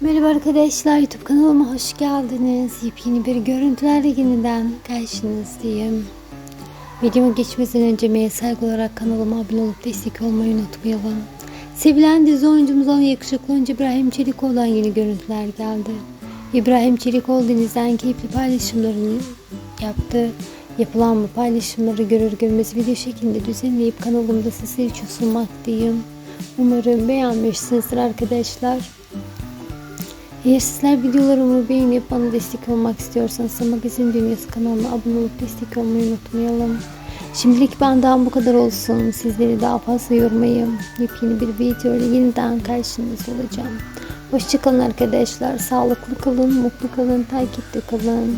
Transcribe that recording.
Merhaba arkadaşlar YouTube kanalıma hoş geldiniz. Yepyeni bir görüntülerle yeniden karşınızdayım. Videoma geçmeden önce M'ye saygı olarak kanalıma abone olup destek olmayı unutmayalım. Sevilen dizi oyuncumuz olan yakışıklı oyuncu İbrahim Çelikoğlu'dan yeni görüntüler geldi. İbrahim Çelikoğlu denizden keyifli paylaşımlarını yaptı. Yapılan bu paylaşımları görür görmez video şeklinde düzenleyip kanalımda sizler için sunmaktayım. Umarım beğenmişsinizdir arkadaşlar. Eğer sizler videolarımı beğenip bana destek olmak istiyorsanız Magazin Dünyası kanalıma abone olup destek olmayı unutmayalım. Şimdilik benden bu kadar olsun. Sizleri daha fazla yormayayım. Yepyeni bir video ile yeniden karşınızda olacağım. Hoşçakalın arkadaşlar. Sağlıklı kalın, mutlu kalın, takipte kalın.